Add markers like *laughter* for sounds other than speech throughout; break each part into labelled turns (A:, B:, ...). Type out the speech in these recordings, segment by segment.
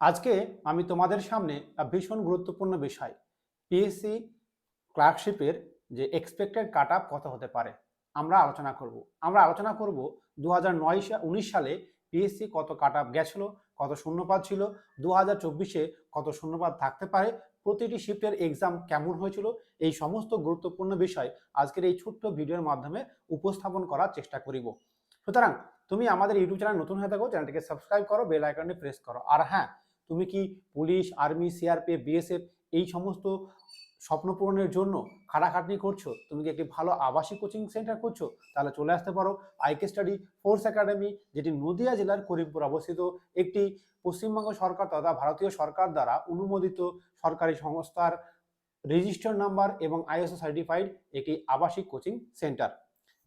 A: আজকে আমি তোমাদের সামনে ভীষণ গুরুত্বপূর্ণ বিষয় পিএসসি ক্লার্কশিপের যে এক্সপেক্টেড কাট আপ কত হতে পারে, আমরা আলোচনা করব। আমরা আলোচনা করব দু হাজার সালে পিএসসি কত কাট আপ গেছিল, কত শূন্যপাত ছিল দু হাজার চব্বিশে কত শূন্যপাত থাকতে পারে, প্রতিটি শিফটের এক্সাম কেমন হয়েছিল, এই সমস্ত গুরুত্বপূর্ণ বিষয় আজকের এই ছোট্ট ভিডিওর মাধ্যমে উপস্থাপন করার চেষ্টা করিব। সুতরাং তুমি আমাদের ইউটিউব চ্যানেল নতুন হয়ে থাকো চ্যানেলটিকে সাবস্ক্রাইব করো বেল আইকনটি প্রেস করো। আর হ্যাঁ তুমি কি পুলিশ আর্মি সিআরপিএফ বিএসএফ এই সমস্ত স্বপ্ন পূরণের জন্য খাটাখাটনি করছ? তুমি কি একটি ভালো আবাসিক কোচিং সেন্টার করছ তাহলে চলে আসতে পারো আইকে স্টাডি ফোর্স একাডেমি যেটি নদিয়া জেলার করিমপুর অবস্থিত একটি পশ্চিমবঙ্গ সরকার তথা ভারতীয় সরকার দ্বারা অনুমোদিত সরকারি সংস্থার রেজিস্টার নাম্বার এবং আইএসও সার্টিফাইড একটি আবাসিক কোচিং সেন্টার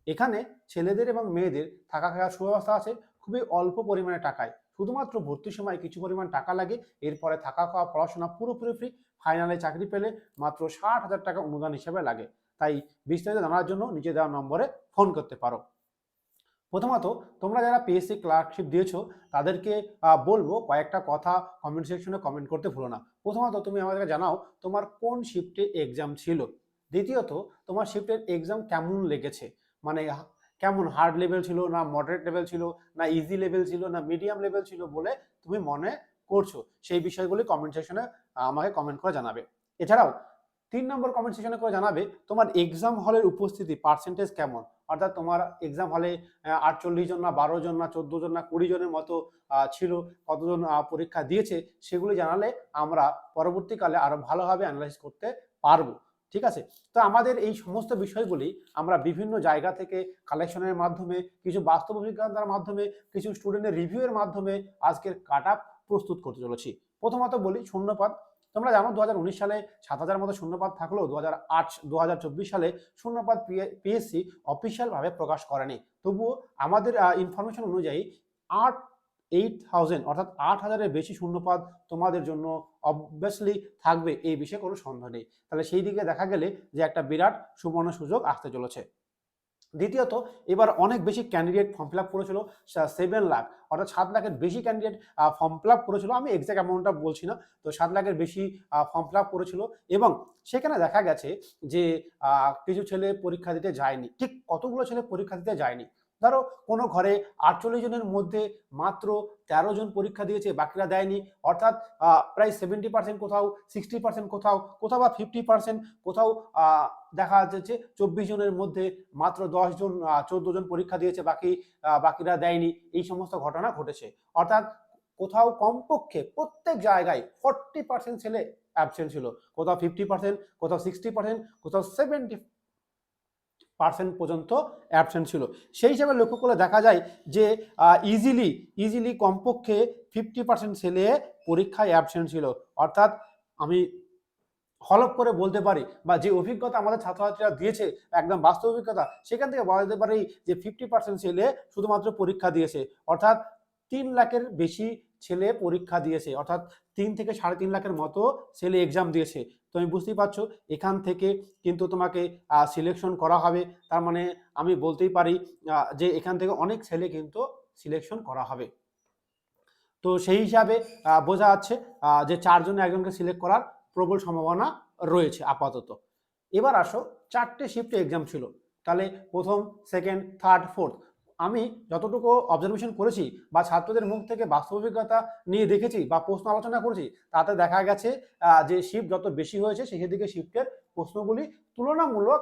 A: এখানে ছেলেদের এবং মেয়েদের থাকা খাওয়ার সুব্যবস্থা আছে খুবই অল্প পরিমাণে টাকায়। শুধুমাত্র ভর্তির সময় কিছু পরিমাণ টাকা লাগে, এরপরে থাকা খাওয়া, পড়াশোনা পুরোপুরি ফ্রি ফাইনালে চাকরি পেলে মাত্র ষাট হাজার টাকা অনুদান হিসেবে লাগে। তাই বিস্তারিত জানার জন্য নিচে দেওয়া নম্বরে ফোন করতে পারো। প্রথমত, তোমরা যারা পিএসসি ক্লার্কশিপ দিয়েছ, তাদেরকে বলব কয়েকটা কথা কমেন্ট সেকশনে কমেন্ট করতে ভুলো না। প্রথমত, তুমি আমাদেরকে জানাও তোমার কোন শিফটে এক্সাম ছিল। দ্বিতীয়ত, তোমার শিফটের এক্সাম কেমন লেগেছে? মানে কেমন হার্ড লেভেল ছিল, না মডারেট লেভেল ছিল, না ইজি লেভেল ছিল, না মিডিয়াম লেভেল ছিল বলে তুমি মনে করছ। সেই বিষয়গুলি কমেন্ট সেকশনে আমাকে কমেন্ট করে জানাবে। এছাড়াও, তিন নম্বর কমেন্ট সেকশনে করে জানাবে, তোমার এক্সাম হলের উপস্থিতি পার্সেন্টেজ কেমন? অর্থাৎ তোমার এক্সাম হলে আটচল্লিশ জন না বারো জন না চোদ্দ জন না কুড়ি জনের মতো ছিল, কতজন পরীক্ষা দিয়েছে, সেগুলি জানালে আমরা পরবর্তীকালে আরও ভালোভাবে অ্যানালাইজ করতে পারব। ঠিক আছে? তো আমাদের এই সমস্ত বিষয়গুলি আমরা বিভিন্ন জায়গা থেকে কালেকশনের মাধ্যমে, কিছু বাস্তব অভিজ্ঞতার মাধ্যমে, কিছু স্টুডেন্টের রিভিউয়ের মাধ্যমে আজকের কাট প্রস্তুত করতে চলেছি। প্রথমত বলি শূন্যপাত। তোমরা জানো দু হাজার উনিশ সালে সাত হাজার মতো শূন্যপাত থাকলেও দু হাজার আট দু হাজার চব্বিশ সালে শূন্যপাত পিএসসি অফিসিয়ালভাবে প্রকাশ করেনি। তবুও আমাদের ইনফরমেশন অনুযায়ী আট এইট থাউজেন্ড অর্থাৎ আট হাজারের বেশি শূন্যপাত তোমাদের জন্য অবভিয়াসলি থাকবে এই বিষয়ে কোনো সন্দেহ নেই। তাহলে সেই দিকে দেখা গেলে যে একটা বিরাট সুবর্ণ সুযোগ আসতে চলেছে। দ্বিতীয়ত, এবার অনেক বেশি ক্যান্ডিডেট ফর্ম ফিল আপ করেছিল সেভেন লাখ অর্থাৎ সাত লাখের বেশি ক্যান্ডিডেট ফর্ম ফিল আপ করেছিল। আমি এক্সাক্ট অ্যামাউন্টটা বলছি না, তো সাত লাখের বেশি ফর্ম ফিল আপ করেছিল এবং সেখানে দেখা গেছে যে কিছু ছেলে পরীক্ষা দিতে যায়নি। ঠিক কতগুলো ছেলে পরীক্ষা দিতে যায়নি? ধরো, কোনো ঘরে আটচল্লিশ জনের মধ্যে মাত্র তেরো জন পরীক্ষা দিয়েছে, বাকিরা দেয়নি। অর্থাৎ প্রায় সেভেন্টি পার্সেন্ট কোথাও সিক্সটি পার্সেন্ট কোথাও কোথাও বা ফিফটি পার্সেন্ট কোথাও দেখা যাচ্ছে চব্বিশ জনের মধ্যে মাত্র দশ জন চোদ্দ জন পরীক্ষা দিয়েছে, বাকি বাকিরা দেয়নি। এই সমস্ত ঘটনা ঘটেছে। অর্থাৎ, কোথাও কমপক্ষে প্রত্যেক জায়গায় ফর্টি পার্সেন্ট ছেলে অ্যাবসেন্ট ছিল। কোথাও ফিফটি পার্সেন্ট কোথাও সিক্সটি পার্সেন্ট কোথাও সেভেন্টি পার্সেন্ট পর্যন্ত অ্যাবসেন্ট ছিল। সেই হিসাবে লক্ষ্য করলে দেখা যায় যে ইজিলি ইজিলি কমপক্ষে ফিফটি পার্সেন্ট ছেলে পরীক্ষায় অ্যাবসেন্ট ছিল। অর্থাৎ আমি হলপ করে বলতে পারি বা যে অভিজ্ঞতা আমাদের ছাত্রছাত্রীরা দিয়েছে, একদম বাস্তব অভিজ্ঞতা, সেখান থেকে বলা যেতে পারে যে ফিফটি পার্সেন্ট ছেলে শুধুমাত্র পরীক্ষা দিয়েছে। অর্থাৎ তিন লাখের বেশি ছেলে পরীক্ষা দিয়েছে, অর্থাৎ তিন থেকে সাড়ে তিন লাখের মতো ছেলে এক্সাম দিয়েছে। তো আমি বুঝতেই পারছ, এখান থেকে কিন্তু তোমাকে সিলেকশন করা হবে। তার মানে আমি বলতেই পারি যে এখান থেকে অনেক ছেলে কিন্তু সিলেকশন করা হবে। তো সেই হিসাবে বোঝা যাচ্ছে যে চারজনে একজনকে সিলেক্ট করার প্রবল সম্ভাবনা রয়েছে আপাতত। এবার আসো, চারটে শিফটে এক্সাম ছিল। তাহলে প্রথম সেকেন্ড থার্ড ফোর্থ আমি যতটুকু অবজারভেশন করেছি বা ছাত্রদের মুখ থেকে বাস্তব অভিজ্ঞতা নিয়ে দেখেছি বা প্রশ্ন আলোচনা করেছি, তাতে দেখা গেছে যে শিফট যত বেশি হয়েছে সেই দিকে শিফটের প্রশ্নগুলি তুলনামূলক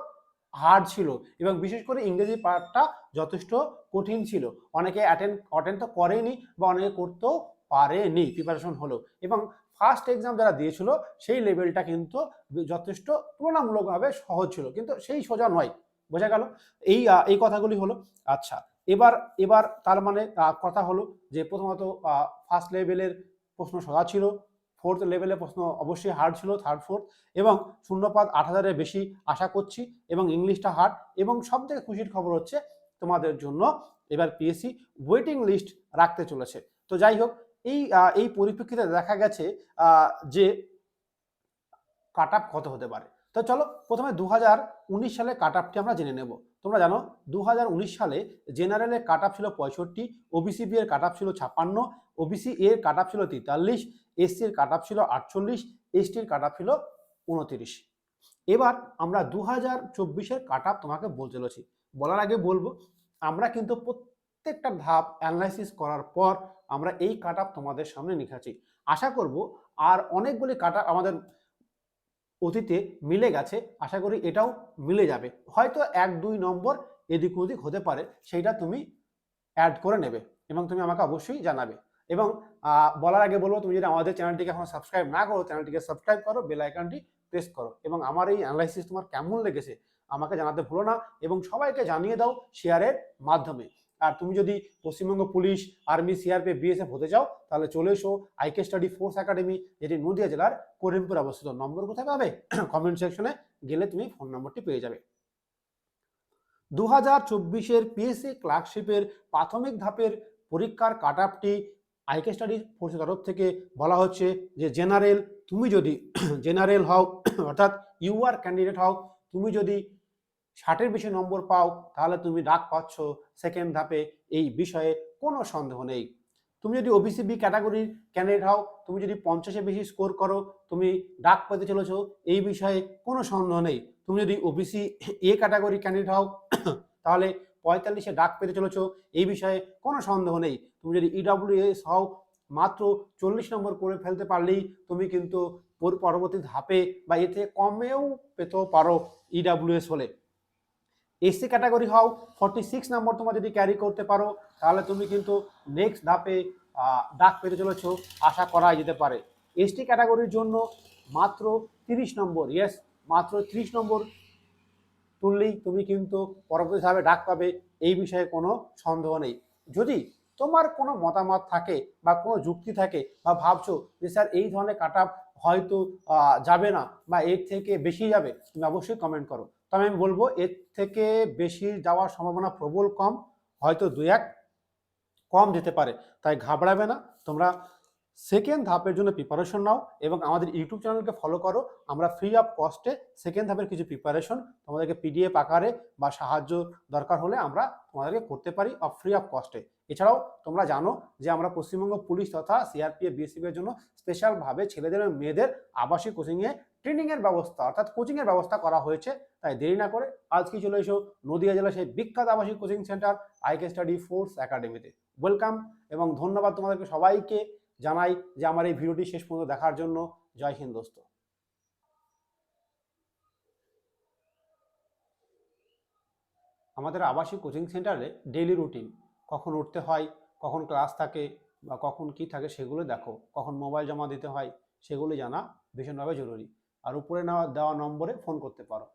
A: হার্ড ছিল এবং বিশেষ করে ইংরেজি পার্টটা যথেষ্ট কঠিন ছিল। অনেকে অ্যাটেন্ড অ্যাটেন্ড তো করেনি বা অনেকে করতেও পারেনি প্রিপারেশন হলো এবং ফার্স্ট এক্সাম যারা দিয়েছিল, সেই লেভেলটা কিন্তু যথেষ্ট তুলনামূলকভাবে সহজ ছিল, কিন্তু সেই সোজা নয়, বোঝা গেল? এই এই কথাগুলি হলো আচ্ছা এবার এবার তার মানে কথা হলো যে প্রথমত ফার্স্ট লেভেলের প্রশ্ন সোজা ছিল ফোর্থ লেভেলের প্রশ্ন অবশ্যই হার্ড ছিল থার্ড ফোর্থ এবং শূন্যপাত আট হাজারের বেশি আশা করছি, এবং ইংলিশটা হার্ড এবং সব থেকে খুশির খবর হচ্ছে তোমাদের জন্য এবার পিএসসি ওয়েটিং লিস্ট রাখতে চলেছে। তো যাই হোক, এই এই পরিপ্রেক্ষিতে দেখা গেছে যে কাট কত হতে পারে। তো চলো, প্রথমে দু হাজার উনিশ সালে কাট আপটি আমরা জেনে নেব। তোমরা জানো দু হাজার উনিশ সালে জেনারেলের কাট ছিল পঁয়ষট্টি ওবিসি বি এর কাট ছিল ছাপ্পান্ন ওবিসি এর কাট ছিল তেতাল্লিশ এসসির কাট ছিল আটচল্লিশ এসটির কাট ছিল উনতিরিশ এবার আমরা দু হাজার চব্বিশের কাট তোমাকে বলতে চলেছি। বলার আগে বলব, আমরা কিন্তু প্রত্যেকটা ধাপ অ্যানালাইসিস করার পর আমরা এই কাট তোমাদের সামনে লিখেছি আশা করব, আর অনেকগুলি কাট আমাদের অতীতে মিলে গেছে, আশা করি এটাও মিলে যাবে। হয়তো এক, দুই নম্বর এদিক ওদিক হতে পারে, সেইটা তুমি অ্যাড করে নেবে এবং তুমি আমাকে অবশ্যই জানাবে। এবং বলার আগে বলব, তুমি যদি আমাদের চ্যানেলটিকে এখন সাবস্ক্রাইব না করো, চ্যানেলটিকে সাবস্ক্রাইব করো বেল আইকনটি প্রেস করো এবং আমার এই অ্যানালাইসিস তোমার কেমন লেগেছে আমাকে জানাতে ভুলো না এবং সবাইকে জানিয়ে দাও শেয়ারের মাধ্যমে। আর তুমি যদি Paschimbanga police, army, CRP, BSF হতে চাও, তাহলে চলে এসো আইকে স্টাডি ফোর্স একাডেমি, যেটি নদিয়া জেলার করিমপুর অবস্থিত। নম্বর কোথায় পাবে? *clears throat* কমেন্ট সেকশনে গেলে তুমি ফোন নম্বরটি পেয়ে যাবে। দু হাজার চব্বিশের পিএসসি ক্লার্কশিপের প্রাথমিক ধাপের পরীক্ষার কাট আপটি আইকে স্টাডি ফোর্সের তরফ থেকে বলা হচ্ছে যে, জেনারেল, তুমি যদি *clears throat* জেনারেল হও, *clears throat* অর্থাৎ ইউ আর ক্যান্ডিডেট হও, তুমি যদি ষাটের বেশি নম্বর পাও, তাহলে তুমি ডাক পাচ্ছ। সেকেন্ড ধাপে এই বিষয়ে কোনো সন্দেহ নেই। তুমি যদি ওবিসি বি ক্যাটাগরির ক্যান্ডিডেট হও, তুমি যদি পঞ্চাশে বেশি স্কোর করো, তুমি ডাক পেতে চলেছ, এই বিষয়ে কোনো সন্দেহ নেই। তুমি যদি ওবিসি এ ক্যাটাগরি ক্যান্ডিডেট হও, *coughs* তাহলে পঁয়তাল্লিশে ডাক পেতে চলেছো, এই বিষয়ে কোনো সন্দেহ নেই। তুমি যদি ইডাব্লিউএস হও, মাত্র চল্লিশ নম্বর করে ফেলতে পারলেই তুমি কিন্তু পরবর্তী ধাপে বা এতে কমেও পেতেও পারো ইডাব্লিউএস হলে। এসসি ক্যাটাগরি হও ফর্টি সিক্স নম্বর তোমার যদি ক্যারি করতে পারো, তাহলে তুমি কিন্তু নেক্সট ধাপে ডাক পেতে চলেছো, আশা করা যেতে পারে। এসটি ক্যাটাগরির জন্য মাত্র তিরিশ নম্বর ইয়েস মাত্র ত্রিশ নম্বর তুললেই তুমি কিন্তু পরবর্তী ধাপে ডাক পাবে, এই বিষয়ে কোনো সন্দেহ নেই। যদি তোমার কোনো মতামত থাকে বা কোনো যুক্তি থাকে বা ভাবছ যে স্যার এই ধরনের কাট হয়তো যাবে না বা এর থেকে বেশি যাবে, তুমি অবশ্যই কমেন্ট করো। তবে আমি বলব, এর থেকে বেশি যাওয়ার সম্ভাবনা প্রবল কম, হয়তো দু এক কম যেতে পারে। তাই ঘাবড়াবে না। তোমরা সেকেন্ড ধাপের জন্য প্রিপারেশন নাও এবং আমাদের ইউটিউব চ্যানেলকে ফলো করো। আমরা ফ্রি অফ কস্টে সেকেন্ড ধাপের কিছু প্রিপারেশন তোমাদেরকে পিডিএফ আকারে বা সাহায্য দরকার হলে আমরা তোমাদেরকে করতে পারি অফ ফ্রি অফ কস্টে এছাড়াও তোমরা জানো যে আমরা পশ্চিমবঙ্গ পুলিশ তথা সিআরপিএফ বিএসএফ এর জন্য স্পেশালভাবে ছেলেদের এবং মেয়েদের আবাসিক কোচিংয়ে ট্রেনিংয়ের ব্যবস্থা, অর্থাৎ কোচিংয়ের ব্যবস্থা করা হয়েছে। তাই দেরি না করে আজকে চলে এসো নদিয়া জেলার সেই বিখ্যাত আবাসিক coaching centre IK study force একাডেমিতে ওয়েলকাম এবং ধন্যবাদ তোমাদেরকে সবাইকে জানাই যে আমার এই ভিডিওটি শেষ পর্যন্ত দেখার জন্য। জয় হিন্দ দোস্ত। আমাদের আবাসিক কোচিং সেন্টারে ডেইলি রুটিন কখন উঠতে হয়, কখন ক্লাস থাকে বা কখন কি থাকে সেগুলো দেখো। কখন মোবাইল জমা দিতে হয় সেগুলো জানা ভীষণভাবে জরুরি। আর উপরে নেওয়া, দেওয়া নম্বরে ফোন করতে পারো।